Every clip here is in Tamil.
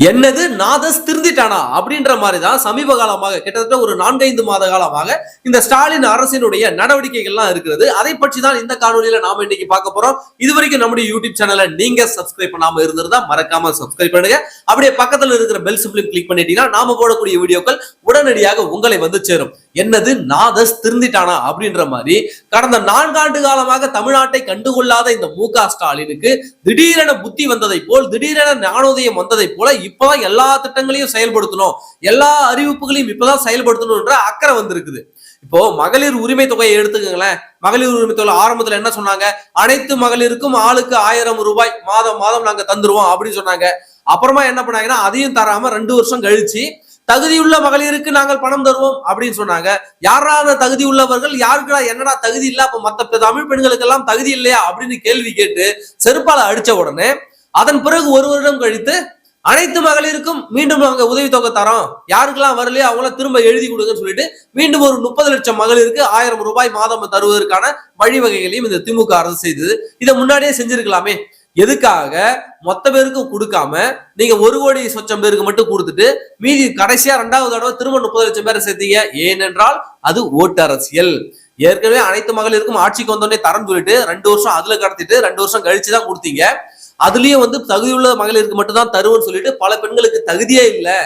என்னது? நாதஸ் திருந்திட்டானா? அப்படின்ற மாதிரி தான் சமீப காலமாக கிட்டத்தட்ட ஒரு நான்கைந்து மாத காலமாக இந்த ஸ்டாலின் அரசினுடைய நடவடிக்கைகள்லாம் இருக்கிறது. அதை பற்றி தான் இந்த காணொலியில நாம இன்னைக்கு பார்க்க போறோம். இது வரைக்கும் நம்முடைய யூடியூப் சேனலை நீங்க சப்ஸ்கிரைப் பண்ணாம இருந்திருந்தா மறக்காம சப்ஸ்கிரைப் பண்ணுங்க. அப்படியே பக்கத்துல இருக்கிற பெல் சிம்பிளையும் கிளிக் பண்ணிட்டீங்கன்னா நாம போடக்கூடிய வீடியோக்கள் உடனடியாக உங்களை வந்து சேரும். என்னது? நாதஸ் திருந்திட்டானா? அப்படின்ற மாதிரி கடந்த நான்காண்டு காலமாக தமிழ்நாட்டை கண்டுகொள்ளாத இந்த மு க ஸ்டாலினுக்கு திடீரென புத்தி வந்ததை போல் திடீரென ஞானோதயம் வந்ததை போல இப்பதான் எல்லா திட்டங்களையும் செயல்படுத்தணும். எல்லா அறிவிப்புகளையும் இப்பதான் செயல்படுத்தணும்ன்ற அக்கறை வந்திருக்குது. இப்போ மகளிர் உரிமை தொகையை எடுத்துக்கங்களேன். மகளிர் உரிமை தொகை ஆரம்பத்துல என்ன சொன்னாங்க? அனைத்து மகளிருக்கும் ஆளுக்கு ஆயிரம் ரூபாய் மாதம் மாதம் நாங்க தந்துருவோம் அப்படின்னு சொன்னாங்க. அப்புறமா என்ன பண்ணாங்கன்னா அதையும் தராம ரெண்டு வருஷம் கழிச்சு தகுதியுள்ள மகளிருக்கு நாங்கள் பணம் தருவோம் அப்படின்னு சொன்னாங்க. யாராவது தகுதி உள்ளவர்கள் யாருக்குடா என்னடா தகுதி இல்ல அப்ப மத்த தமிழ் பெண்களுக்கெல்லாம் தகுதி இல்லையா அப்படின்னு கேள்வி கேட்டு செருப்பால அடிச்ச உடனே அதன் பிறகு ஒரு வருடம் கழித்து அனைத்து மகளிருக்கும் மீண்டும் அவங்க உதவித்தொகை தரோம். யாருக்கெல்லாம் வரலையோ அவங்களாம் திரும்ப எழுதி கொடுங்கன்னு சொல்லிட்டு மீண்டும் ஒரு முப்பது லட்சம் மகளிருக்கு ஆயிரம் ரூபாய் மாதம் தருவதற்கான வழிவகைகளையும் இந்த திமுக அரசு செய்தது. இதை முன்னாடியே செஞ்சிருக்கலாமே. எதுக்காக? மொத்த பேருக்கும் கொடுக்காம நீங்க ஒரு கோடி சொச்சம் பேருக்கு மட்டும் கொடுத்துட்டு மீதி கடைசியா ரெண்டாவது தடவை திரும்ப முப்பது லட்சம் பேரை சேர்த்தீங்க. ஏனென்றால் அது ஓட்டு அரசியல். ஏற்கனவே அனைத்து மகளிருக்கும் ஆட்சிக்கு வந்தோடனே தரம் சொல்லிட்டு ரெண்டு வருஷம் அதுல கடத்திட்டு ரெண்டு வருஷம் கழிச்சு தான் கொடுத்தீங்க. அதுலயும் வந்து தகுதியுள்ள மகளிருக்கு மட்டும்தான் தருவோம்னு சொல்லிட்டு பல பெண்களுக்கு தகுதியே இல்லை.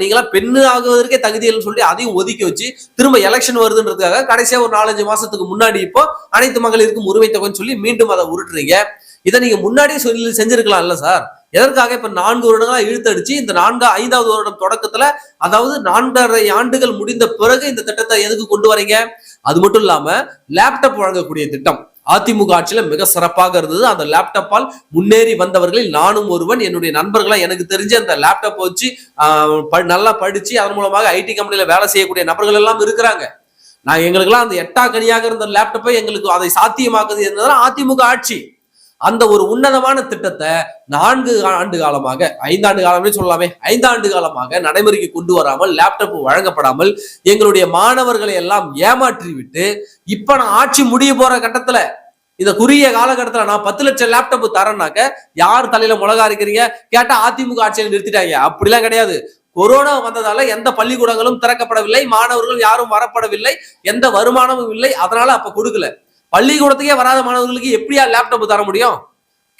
நீங்களாம் பெண்ணு ஆகுவதற்கே தகுதி இல்லைன்னு சொல்லி அதையும் ஒதுக்கி வச்சு திரும்ப எலெக்ஷன் வருதுன்றதுக்காக கடைசியா ஒரு நாலஞ்சு மாசத்துக்கு முன்னாடி இப்போ அனைத்து மகளிருக்கும் உரிமை தொகைன்னு சொல்லி மீண்டும் அதை உருட்டுறீங்க. இதை நீங்க முன்னாடியே சொல்லி செஞ்சிருக்கலாம்ல சார். எதற்காக இப்ப நான்கு வருடங்களா இழுத்தடிச்சு இந்த நான்கு ஐந்தாவது வருடம் தொடக்கத்துல அதாவது நான்கரை ஆண்டுகள் முடிந்த பிறகு இந்த திட்டத்தை எதுக்கு கொண்டு வரீங்க? அது மட்டும் இல்லாம லேப்டாப் வழங்கக்கூடிய திட்டம். அதிமுக ஆட்சியில மிக சிறப்பாக இருந்தது. அந்த லேப்டாப்பால் முன்னேறி வந்தவர்களில் நானும் ஒருவன். என்னுடைய நண்பர்களா எனக்கு தெரிஞ்ச அந்த லேப்டாப் வச்சு ப- நல்லா படிச்சு அதன் மூலமாக ஐடி கம்பெனியில வேலை செய்யக்கூடிய நபர்கள் எல்லாம் இருக்கிறாங்க. நான் எங்களுக்கெல்லாம் அந்த எட்டா கனியாக இருந்த லேப்டாப்பை எங்களுக்கு அதை சாத்தியமாக்குது என்னதான் அதிமுக ஆட்சி. அந்த ஒரு உன்னதமான திட்டத்தை நான்கு ஆண்டு காலமாக ஐந்தாண்டு காலமே சொல்லலாமே ஐந்தாண்டு காலமாக நடைமுறைக்கு கொண்டு வராமல் லேப்டாப் வழங்கப்படாமல் எங்களுடைய மாணவர்களை எல்லாம் ஏமாற்றி விட்டு இப்ப நான் ஆட்சி முடிய போற கட்டத்துல இந்த குறுகிய காலகட்டத்தில் நான் பத்து லட்சம் லேப்டாப் தரேன்னாக்க யார் தலையில மிளகா இருக்கிறீங்க கேட்டா அதிமுக ஆட்சியை நிறுத்திட்டாங்க. அப்படிலாம் கிடையாது. கொரோனா வந்ததால எந்த பள்ளிக்கூடங்களும் திறக்கப்படவில்லை மாணவர்கள் யாரும் வரப்படவில்லை எந்த வருமானமும் இல்லை அதனால அப்ப கொடுக்கல. பள்ளிக்கூடத்துக்கே வராத மாணவர்களுக்கு எப்படியா லேப்டாப் தர முடியும்?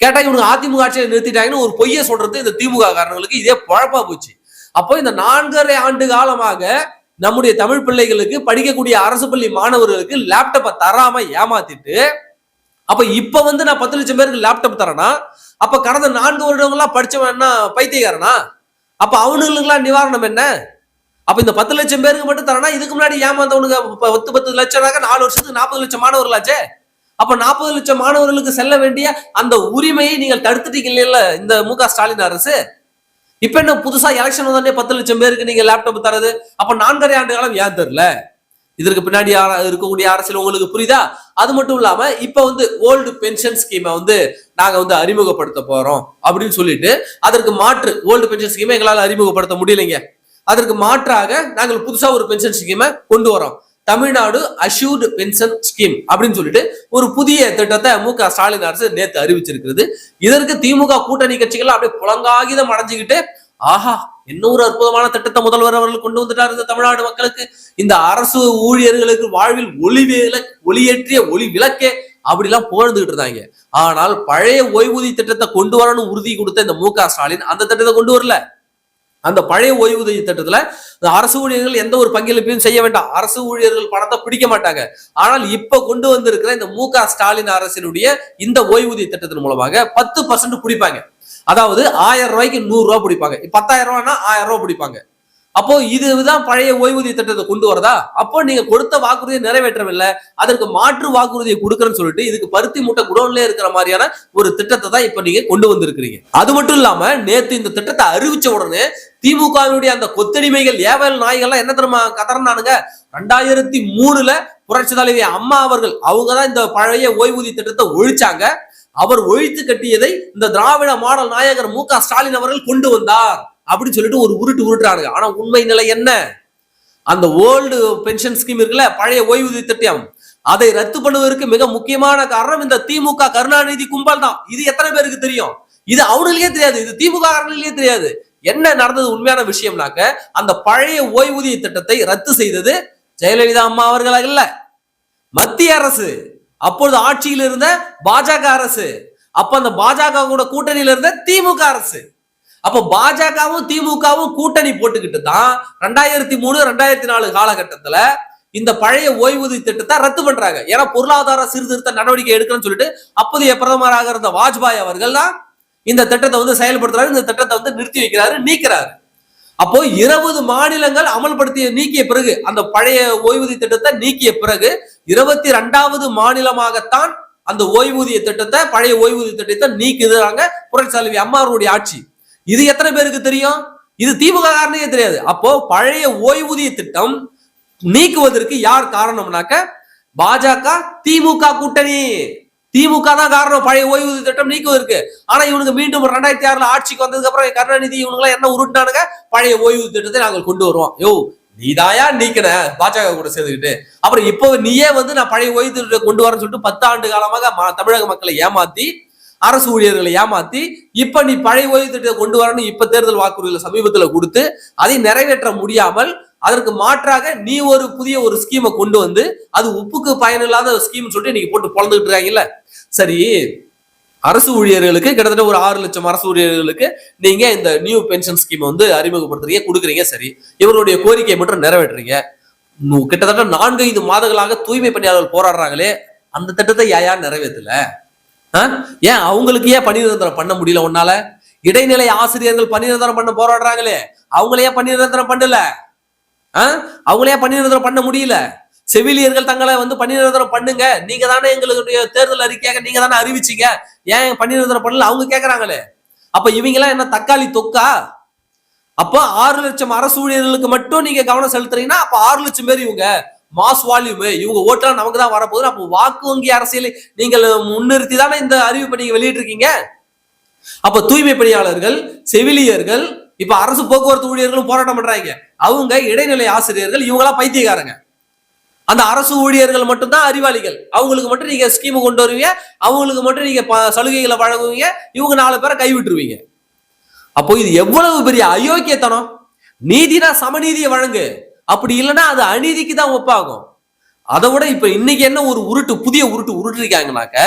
கேட்டா இவனுங்க அதிமுக ஆட்சியை நிறுத்திட்டாங்கன்னு ஒரு பொய்யை சொல்றது இந்த திமுக காரங்களுக்கு இதே பழப்பா போச்சு. அப்போ இந்த நான்கரை ஆண்டு காலமாக நம்முடைய தமிழ் பிள்ளைகளுக்கு படிக்கக்கூடிய அரசு பள்ளி மாணவர்களுக்கு லேப்டாப்பை தராம ஏமாத்திட்டு அப்ப இப்ப வந்து நான் பத்து லட்சம் பேருக்கு லேப்டாப் தரேனா? அப்ப கடந்த நான்கு வருடங்களா படிச்சவன் என்ன பைத்தியக்காரனா? அப்ப அவனுங்களுக்குலாம் நிவாரணம் என்ன? அப்ப இந்த பத்து லட்சம் பேருக்கு மட்டும் தரனா இதுக்கு முன்னாடி ஏமாந்தவனுங்க பத்து பத்து லட்சம்னாக்க நாலு வருஷத்துக்கு நாற்பது லட்சம் மாணவர்களாச்சே? அப்ப நாற்பது லட்சம் மாணவர்களுக்கு செல்ல வேண்டிய அந்த உரிமையை நீங்கள் தடுத்துட்டீங்க இல்லையில இந்த மு க ஸ்டாலின் அரசு? இப்ப என்ன புதுசா எலெக்ஷன் வந்தோடனே பத்து லட்சம் பேருக்கு நீங்க லேப்டாப் தரது அப்ப நான்கரை ஆண்டு காலம் ஏன் தெரியல இதற்கு பின்னாடி இருக்கக்கூடிய அரசியல் உங்களுக்கு புரியுதா? அது மட்டும் இல்லாம இப்ப வந்து ஓல்டு பென்ஷன் ஸ்கீமை வந்து நாங்க வந்து அறிமுகப்படுத்த போறோம் அப்படின்னு சொல்லிட்டு அதற்கு மாற்று ஓல்டு பென்ஷன் ஸ்கீமை எங்களால் அறிமுகப்படுத்த முடியலைங்க. அதற்கு மாற்றாக நாங்கள் புதுசா ஒரு பென்ஷன் ஸ்கீமை கொண்டு வரோம். தமிழ்நாடு அஷ்யூர்டு பென்ஷன் ஸ்கீம் அப்படின்னு சொல்லிட்டு ஒரு புதிய திட்டத்தை மு க ஸ்டாலின் அரசு நேற்று அறிவிச்சிருக்கிறது. இதற்கு திமுக கூட்டணி கட்சிகள் அப்படியே புலங்காகிதம் அடைஞ்சுக்கிட்டு ஆஹா இன்னொரு அற்புதமான திட்டத்தை முதல்வர் அவர்கள் கொண்டு வந்துட்டார் இந்த தமிழ்நாடு மக்களுக்கு. இந்த அரசு ஊழியர்களுக்கு வாழ்வில் ஒளி ஒளியேற்றிய ஒளி விளக்கே அப்படிலாம் புகழ்ந்துகிட்டு இருந்தாங்க. ஆனால் பழைய ஓய்வூதிய திட்டத்தை கொண்டு வரணும்னு உறுதி கொடுத்த இந்த மு க ஸ்டாலின் அந்த திட்டத்தை கொண்டு வரல. அந்த பழைய ஓய்வூதிய திட்டத்துல இந்த அரசு ஊழியர்கள் எந்த ஒரு பங்களிப்பையும் செய்ய வேண்டாம். அரசு ஊழியர்கள் பணத்தை பிடிக்க மாட்டாங்க. ஆனால் இப்ப கொண்டு வந்திருக்கிற இந்த மு ஸ்டாலின் அரசினுடைய இந்த ஓய்வூதிய திட்டத்தின் மூலமாக பத்து பர்சன்ட் பிடிப்பாங்க அதாவது ஆயிரம் ரூபாய்க்கு நூறு ரூபாய் பிடிப்பாங்க பத்தாயிரம் ரூபாய்னா ஆயிரம் ரூபாய் பிடிப்பாங்க அப்போ இதுதான் பழைய ஓய்வூதிய திட்டத்தை கொண்டு வரதா? அப்போ நீங்க கொடுத்த வாக்குறுதியை நிறைவேற்றவில்லை அதற்கு மாற்று வாக்குறுதியை கொடுக்கறேன்னு சொல்லிட்டு இதுக்கு பருத்தி மூட்டை குடோன்ல இருக்கிற மாதிரியான ஒரு திட்டத்தை தான் இப்ப நீங்க கொண்டு வந்திருக்கிறீங்க. அது மட்டும் இல்லாம நேத்து இந்த திட்டத்தை அறிவிச்ச உடனே திமுகவினுடைய அந்த கொத்தடிமைகள் ஏவல் நாய்கள்லாம் என்ன தெரியுமா கதறினானுங்க? ரெண்டாயிரத்தி மூணுல புரட்சி தலைவி அம்மா அவர்கள் அவங்க தான் இந்த பழைய ஓய்வூதிய திட்டத்தை ஒழிச்சாங்க. அவர் ஒழித்து கட்டியதை இந்த திராவிட மாடல் நாயகர் மு க ஸ்டாலின் அவர்கள் கொண்டு வந்தார். அப்படின்னு சொல்லிட்டு ஒரு உருட்டு உருட்டுறானுங்க. ஆனா உண்மை நிலை என்ன? அந்த ஓல்டு பென்ஷன் ஸ்கீம் இருக்குல்ல பழைய ஓய்வூதிய திட்டம். அதை ரத்து பண்ணுவதற்கு மிக முக்கியமான காரணம் இந்த திமுக கருணாநிதி கும்பல் தான். இது எத்தனை பேருக்கு தெரியும்? இது அவனுங்களுக்கே தெரியாது. இது திமுக காரங்களுக்கே தெரியாது. என்ன நடந்தது உண்மையான விஷயம்னாக்க அந்த பழைய ஓய்வூதிய திட்டத்தை ரத்து செய்தது ஜெயலலிதா அம்மா அவர்களாக இல்ல மத்திய அரசு. அப்பொழுது ஆட்சியில் இருந்த பாஜக அரசு. அப்ப அந்த பாஜக கூட கூட்டணியில இருந்த திமுக அரசு. அப்போ பாஜகவும் திமுகவும் கூட்டணி போட்டுக்கிட்டு தான் ரெண்டாயிரத்தி மூணு ரெண்டாயிரத்தி நாலு காலகட்டத்துல இந்த பழைய ஓய்வூதிய திட்டத்தை ரத்து பண்றாங்க. ஏன்னா பொருளாதார சீர்திருத்த நடவடிக்கை எடுக்கணும்னு சொல்லிட்டு அப்போதைய பிரதமராக இருந்த வாஜ்பாய் அவர்கள் தான் இந்த திட்டத்தை வந்து செயல்படுத்துறாரு இந்த திட்டத்தை வந்து நிறுத்தி வைக்கிறாரு நீக்கிறாரு. அப்போ இருபது மாநிலங்கள் அமல்படுத்திய நீக்கிய பிறகு அந்த பழைய ஓய்வூதிய திட்டத்தை நீக்கிய பிறகு இருபத்தி ரெண்டாவது மாநிலமாகத்தான் அந்த ஓய்வூதிய திட்டத்தை பழைய ஓய்வூதிய திட்டத்தை நீக்குதுறாங்க புரட்சி அம்மாவுடைய ஆட்சி. இது எத்தனை பேருக்கு தெரியும்? இது திமுக காரணமே தெரியாது. அப்போ பழைய ஓய்வூதிய திட்டம் நீக்குவதற்கு யார் காரணம்னாக்க பாஜக திமுக கூட்டணி. திமுக தான் காரணம் பழைய ஓய்வூதிய திட்டம் நீக்குவதற்கு. ஆனா இவனுக்கு மீண்டும் ரெண்டாயிரத்தி ஆறுல ஆட்சிக்கு வந்ததுக்கு அப்புறம் கருணாநிதி இவனுங்களாம் என்ன உருட்டானுங்க பழைய ஓய்வூதிய திட்டத்தை நாங்கள் கொண்டு வருவோம். யோ நீதாயா நீக்கின? பாஜக கூட சேர்ந்துக்கிட்டு. அப்புறம் இப்போ நீயே வந்து நான் பழைய ஓய்வு கொண்டு வரேன்னு சொல்லிட்டு பத்தாண்டு காலமாக ம- தமிழக மக்களை ஏமாத்தி அரசு ஊழியர்களை ஏமாத்தி இப்ப நீ பழைய ஓய்வு திட்டத்தை கொண்டு வரணும் இப்ப தேர்தல் வாக்குறுதிகளை சமீபத்துல கொடுத்து அதை நிறைவேற்ற முடியாமல் அதற்கு மாற்றாக நீ ஒரு புதிய ஒரு ஸ்கீமை கொண்டு வந்து அது உப்புக்கு பயனில்லாத ஸ்கீம் சொல்லிட்டு நீங்க போட்டு பொழந்துகிட்டு இருக்காங்கல்ல? சரி அரசு ஊழியர்களுக்கு கிட்டத்தட்ட ஒரு ஆறு லட்சம் அரசு ஊழியர்களுக்கு நீங்க இந்த நியூ பென்ஷன் ஸ்கீம் வந்து அறிமுகப்படுத்துறீங்க கொடுக்குறீங்க சரி. இவர்களுடைய கோரிக்கையை மட்டும் நிறைவேற்றுறீங்க. கிட்டத்தட்ட நான்கு ஐந்து மாதங்களாக தூய்மை பணியாளர்கள் போராடுறாங்களே அந்த திட்டத்தை ஏன் யார் நிறைவேற்றல? ஏன் அவங்களுக்கு ஏன் பணி நிரந்தரம் பண்ண முடியல உன்னால? இடைநிலை ஆசிரியர்கள் பணி நிரந்தரம் பண்ண போராடுறாங்களே. அவங்களே ஏன் பணி நிரந்தரம் பண்ணல? ஆ? அவங்கள பணி நிரந்தரம் பண்ண முடியல? செவிலியர்கள் தங்களை வந்து பணி நிரந்தரம் பண்ணுங்க. நீங்க தானே எங்களுடைய தேர்தல் அறிக்கையாக நீங்க தானே அறிவிச்சீங்க. ஏன் பணி நிரந்தரம் பண்ணல? அவங்க கேக்குறாங்களே. அப்ப இவங்க எல்லாம் என்ன தக்காளி தொக்கா? அப்போ ஆறு லட்சம் அரசு ஊழியர்களுக்கு மட்டும் நீங்க கவனம் செலுத்துறீங்கன்னா அப்ப ஆறு லட்சம் பேர் இவங்க. மாஸ் வால்யூம் இவங்க ஓட்டெல்லாம் நமக்கு தான் வரப்போகுது. அப்போ வாக்கு வங்கி அரசியலை நீங்கள் முன்னிறுத்தி தானே இந்த அறிவிப்பை நீங்க வெளியிட்டிருக்கீங்க. அப்ப தூய்மை பணியாளர்கள் செவிலியர்கள் இப்ப அரசு போக்குவரத்து ஊழியர்களும் போராட்டம் பண்றாங்க. அவங்க இடைநிலை ஆசிரியர்கள் இவங்கெல்லாம் பைத்தியக்காரங்க. அந்த அரசு ஊழியர்கள் மட்டும்தான் அறிவாளிகள். அவங்களுக்கு மட்டும் நீங்க ஸ்கீம் கொண்டு வருவீங்க. அவங்களுக்கு மட்டும் நீங்க ப- சலுகைகளை வழங்குவீங்க. இவங்க நாலு பேரை கைவிட்டுருவீங்க. அப்போ இது எவ்வளவு பெரிய அயோக்கியத்தனம்? நீதினா சமநீதியை வழங்கு. அப்படி இல்லைன்னா அது அநீதிக்கு தான் ஒப்பாகும். அதை விட இப்ப இன்னைக்கு என்ன ஒரு உருட்டு புதிய உருட்டு உருட்டுருக்காங்கனாக்க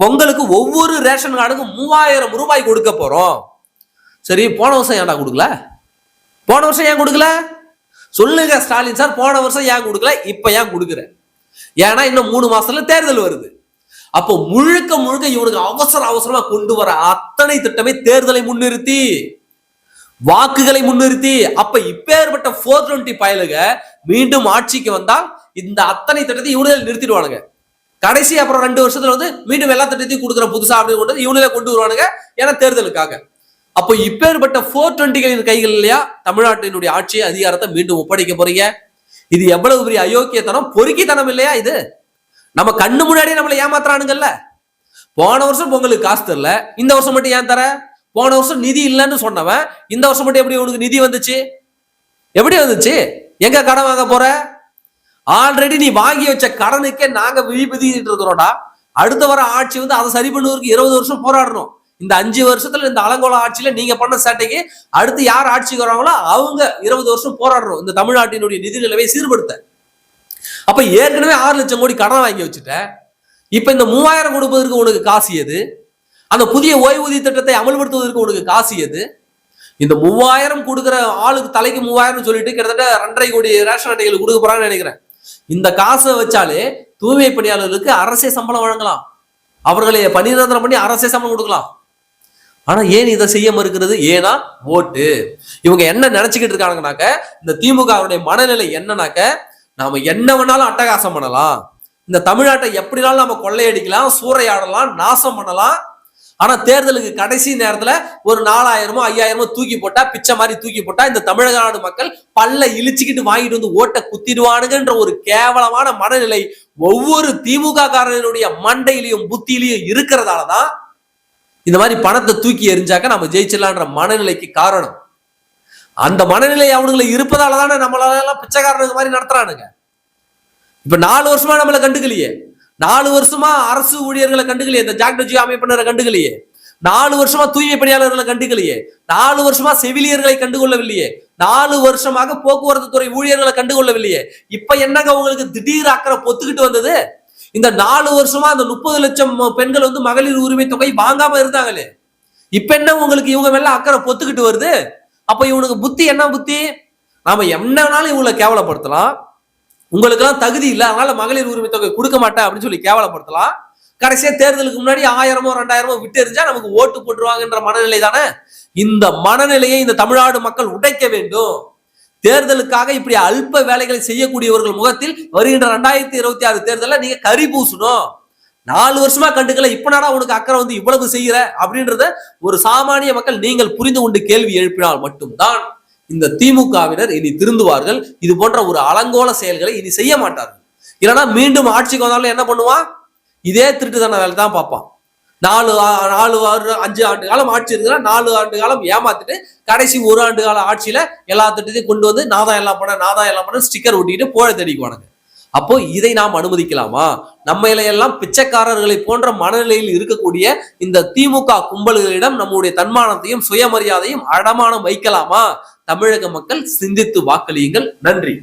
பொங்கலுக்கு ஒவ்வொரு ரேஷன் கார்டுக்கும் மூவாயிரம் ரூபாய் கொடுக்க போறோம். சரி போன வருஷம் ஏன்டா கொடுக்கல? போன வருஷம் ஏன் கொடுக்கல? சொல்லுங்க ஸ்டாலின் சார் போன வருஷம் ஏன் கொடுக்கல? இப்ப ஏன் கொடுக்குற? ஏன்னா இன்னும் மூணு மாசத்துல தேர்தல் வருது. அப்போ முழுக்க முழுக்க இவனுக்கு அவசர அவசரமா கொண்டு வர அத்தனை திட்டமே தேர்தலை முன்னிறுத்தி. வாக்குகளை முன்னிறுத்தி அப்ப இப்பேற்பட்ட போர் டுவெண்ட்டி பயலுக மீண்டும் ஆட்சிக்கு வந்தால் இந்த அத்தனை திட்டத்தை இவனுதல் நிறுத்திடுவானுங்க. கடைசி அப்புறம் ரெண்டு வருஷத்துல வந்து மீண்டும் எல்லா திட்டத்தையும் கொடுக்குற புதுசா அப்படின்னு கொண்டு வந்து கொண்டு வருவானுங்க ஏன்னா தேர்தலுக்காக. அப்போ இப்பேற்பட்ட போர் டுவெண்ட்டிகளின் கைகள் இல்லையா? தமிழ்நாட்டினுடைய ஆட்சி அதிகாரத்தை மீண்டும் ஒப்படைக்க போறீங்க. இது எவ்வளவு பெரிய அயோக்கியத்தனம்? பொறுக்கித்தனம் இல்லையா இது? நம்ம கண்ணு முன்னாடியே நம்மளை ஏமாத்துறானுங்கல்ல. போன வருஷம் பொங்கலுக்கு காசு தரல இந்த வருஷம் மட்டும் ஏன் தர? போன வருஷம் நிதி இல்லைன்னு சொன்னவன் இந்த வருஷம் மட்டும் எப்படி உனக்கு நிதி வந்துச்சு? எப்படி வந்துச்சு? எங்க கடன் வாங்க போற? ஆல்ரெடி நீ வாங்கி வச்ச கடனுக்கே நாங்க விதிப்பிட்டு இருக்கிறோம்டா. அடுத்த வர ஆட்சி வந்து அதை சரி பண்ணுவதற்கு இருபது வருஷம் போராடணும். இந்த அஞ்சு வருஷத்துல இந்த அலங்கோல ஆட்சியில நீங்க பண்ண சேட்டைக்கு அடுத்து யார் ஆட்சிக்கு வராங்களோ அவங்க இருபது வருஷம் போராடுறோம் இந்த தமிழ்நாட்டினுடைய நிதி நிலைவை சீர்படுத்த. அப்ப ஏற்கனவே ஆறு லட்சம் கோடி கடன் வாங்கி வச்சுட்ட. இப்ப இந்த மூவாயிரம் கொடுப்பதற்கு உனக்கு காசு எது? அந்த புதிய ஓய்வூதிய திட்டத்தை அமல்படுத்துவதற்கு உனக்கு காசு எது? இந்த மூவாயிரம் கொடுக்குற ஆளுக்கு தலைக்கு மூவாயிரம் சொல்லிட்டு கிட்டத்தட்ட ரெண்டரை கோடி ரேஷன் அட்டைகள் கொடுக்க போறான்னு நினைக்கிறேன். இந்த காசை வச்சாலே தூய்மை பணியாளர்களுக்கு அரசே சம்பளம் வழங்கலாம். அவர்களை பணி நிரந்தரம் பண்ணி அரசே சம்பளம் கொடுக்கலாம். ஆனா ஏன் இதை செய்ய மறுக்கிறது? ஏன்னா ஓட்டு. இவங்க என்ன நினைச்சுக்கிட்டு இருக்காங்கனாக்க இந்த திமுகவுடைய மனநிலை என்னன்னாக்க நாம என்ன வேணாலும் அட்டகாசம் பண்ணலாம். இந்த தமிழ்நாட்டை எப்படினாலும் நம்ம கொள்ளையடிக்கலாம் சூறையாடலாம் நாசம் பண்ணலாம். ஆனா தேர்தலுக்கு கடைசி நேரத்துல ஒரு நாலாயிரமோ ஐயாயிரமோ தூக்கி போட்டா பிச்சை மாதிரி தூக்கி போட்டா இந்த தமிழக நாடு மக்கள் பல்ல இழிச்சுக்கிட்டு வாங்கிட்டு வந்து ஓட்டை குத்திடுவானுங்கன்ற ஒரு கேவலமான மனநிலை ஒவ்வொரு திமுக காரனுடைய மண்டையிலையும் புத்தியிலையும் இருக்கிறதாலதான் இந்த மாதிரி பணத்தை தூக்கி எரிஞ்சாக்க நம்ம ஜெயிச்சிடலான்ற மனநிலைக்கு காரணம். அந்த மனநிலை அவனுங்களை இருப்பதால தானே நம்மளால எல்லாம் பிச்சைக்காரனுக்கு மாதிரி நடத்துறானுங்க. இப்ப நாலு வருஷமா நம்மளை கண்டுக்கலையே. நாலு வருஷமா அரசு ஊழியர்களை கண்டுக்கலையே. இந்த ஜாக்டஜி அமைப்பினரை கண்டுக்கலையே. நாலு வருஷமா தூய்மை பணியாளர்களை கண்டுக்கலையே. நாலு வருஷமா செவிலியர்களை கண்டுகொள்ளவில்லையே. நாலு வருஷமாக போக்குவரத்து துறை ஊழியர்களை கண்டுகொள்ளவில்லையே. இப்ப என்னங்க உங்களுக்கு திடீர் அக்கறை பொத்துக்கிட்டு வந்தது? இந்த நாலு வருஷமா அந்த முப்பது லட்சம் பெண்கள் வந்து மகளிர் உரிமை தொகை வாங்காம இருந்தாங்களே. இப்ப என்ன உங்களுக்கு இவங்க மேல அக்கறை பொத்துக்கிட்டு வருது? அப்ப இவனுக்கு புத்தி என்ன புத்தி? நாம என்ன வேணாலும் இவங்களை கேவலப்படுத்தலாம். உங்களுக்கெல்லாம் தகுதி இல்லை அதனால மகளிர் உரிமை தொகை கொடுக்க மாட்டேன் அப்படின்னு சொல்லி கேவலப்படுத்தலாம். கடைசியா தேர்தலுக்கு முன்னாடி ஆயிரமோ ரெண்டாயிரமோ விட்டு எரிஞ்சா நமக்கு ஓட்டு போட்டுருவாங்கன்ற மனநிலை தானே? இந்த மனநிலையை இந்த தமிழ்நாடு மக்கள் உடைக்க வேண்டும். தேர்தலுக்காக இப்படி அல்ப வேலைகளை செய்யக்கூடியவர்கள் முகத்தில் வருகின்ற ரெண்டாயிரத்தி இருபத்தி ஆறு தேர்தலில் நீங்க கறி பூசணும். நாலு வருஷமா கண்டுக்கல இப்ப நாடா உனக்கு அக்கறை வந்து இவ்வளவு செய்யற? அப்படின்றத ஒரு சாமானிய மக்கள் நீங்கள் புரிந்து கொண்டு கேள்வி எழுப்பினால் மட்டும்தான். இந்த திமுகவினர் இனி திருந்துவார்கள். இது போன்ற ஒரு அலங்கோல செயல்களை இனி செய்ய மாட்டார்கள். இல்லைன்னா மீண்டும் ஆட்சிக்கு வந்தாலும் என்ன பண்ணுவான்? இதே திருட்டுதான வேலை தான் பார்ப்பான். நாலு நாலு ஆறு அஞ்சு ஆண்டு காலம் ஆட்சி இருக்குன்னா நாலு ஆண்டு காலம் ஏமாத்திட்டு கடைசி ஒரு ஆண்டு கால ஆட்சியில எல்லா திட்டத்தையும் கொண்டு வந்து நான் தான் எல்லாம் பண்ண நான் தான் எல்லாம் பண்ண ஸ்டிக்கர் ஒட்டிட்டு போழ தேடிக்குவானுங்க. அப்போ இதை நாம் அனுமதிக்கலாமா? நம்ம எல்லாம் பிச்சைக்காரர்களை போன்ற மனநிலையில் இருக்கக்கூடிய இந்த திமுக கும்பல்களிடம் நம்முடைய தன்மானத்தையும் சுயமரியாதையும் அடமானம் வைக்கலாமா? தமிழக மக்கள் சிந்தித்து வாக்களியுங்கள். நன்றி.